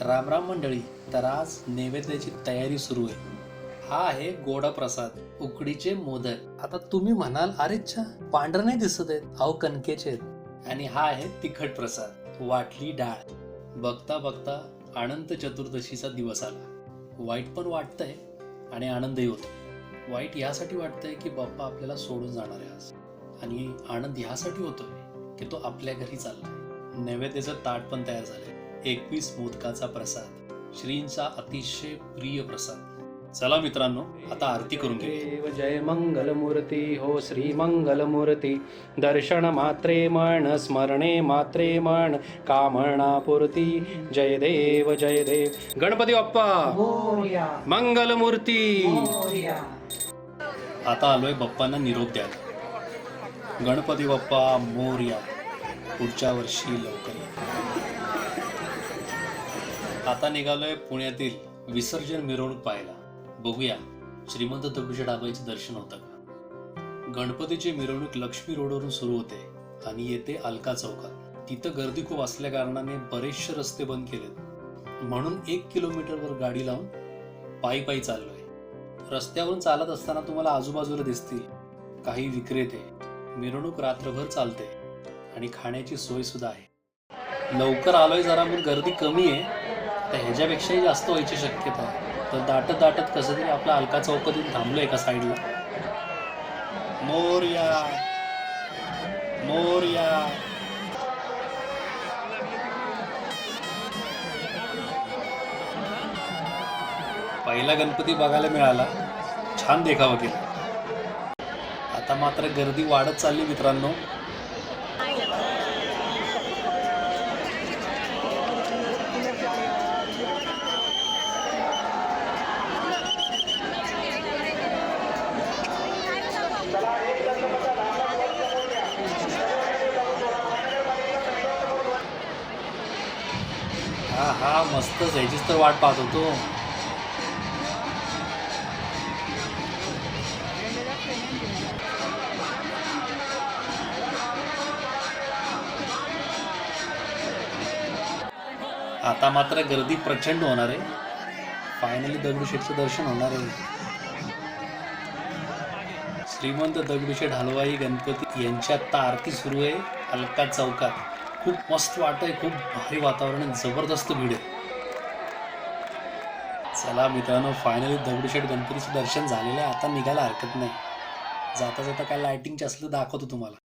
राम राम मंडळी तर आज नैवेद्याची तयारी सुरू आहे. हा आहे गोडा प्रसाद उकडीचे मोदक. आता तुम्ही म्हणाल अरेच्छा पांढर नाही दिसत आहेत. अहो कणकेचे आहेत. आणि हा आहे तिखट प्रसाद वाटली डाळ. बघता बघता अनंत चतुर्दशीचा दिवस आला. वाईट पण वाटतंय आणि आनंदही होतो. वाईट यासाठी वाटतंय की बाप्पा आपल्याला सोडून जाणार आहे आज. आणि आनंद ह्यासाठी होतोय की तो आपल्या घरी चाललाय. नैवेद्याचं ताट पण तयार झालंय. एकवीस मोदकाचा प्रसाद श्रींचा अतिशय प्रिय प्रसाद. चला मित्रांनो आता आरती करून देव जय मंगलमूर्ती हो श्री मंगलमूर्ती. दर्शन मात्रे मन स्मरणे मात्रे मन कामनापूर्ती. जय देव जय देव. गणपती बाप्पा! मोर्या. मंगलमूर्ती! मोर्या. आता आलोय बाप्पांना निरोप द्यायला. गणपती बाप्पा मोरया. पुढच्या वर्षी लवकर या. आता निघालोय पुण्यातील विसर्जन मिरवणूक पाहायला. बघूया. श्रीमंत दगडूशेठ आबाईचे दर्शन होतं का? गणपतीची मिरवणूक लक्ष्मी रोडवरून सुरू होते आणि येते अलका चौकात. तिथं गर्दी खूप असल्या कारणाने बरेचसे रस्ते बंद केलेत. म्हणून एक किलोमीटरवर गाडी लावून पायी पायी चाललोय. रस्त्यावरून चालत असताना तुम्हाला आजूबाजूला दिसतील काही विक्रेते. मिरवणूक रात्रभर चालते आणि खाण्याची सोय सुद्धा आहे. लवकर आलोय जरा म्हणून गर्दी कमी आहे. तर ह्याच्यापेक्षाही जास्त व्हायची शक्यता आहे. तर दाटत दाटत कसं तरी आपला अलका चौकातून थांबलो एका साईडला मोरया. मोरया. पहिला गणपती बघायला मिळाला. छान देखावा केला. आता मात्र गर्दी वाढत चालली मित्रांनो. हा हा मस्तच याचीच तर वाट पाहत होतो. आता मात्र गर्दी प्रचंड होणार आहे. फायनली दगडूशेठचं दर्शन होणार आहे. श्रीमंत दगडूशेठ हलवाई गणपती यांच्या आता आरती सुरू आहे. अलका चौकात. खूप मस्त वाटतंय खूप भारी वातावरण आहे जबरदस्त भीड आहे. चला मित्रांनो फायनली दगडूशेठ गणपतीचं दर्शन झालेलं आहे आता निघायला हरकत नाही. जाता जाता काय लायटिंगचे असलं दाखवतो तुम्हाला.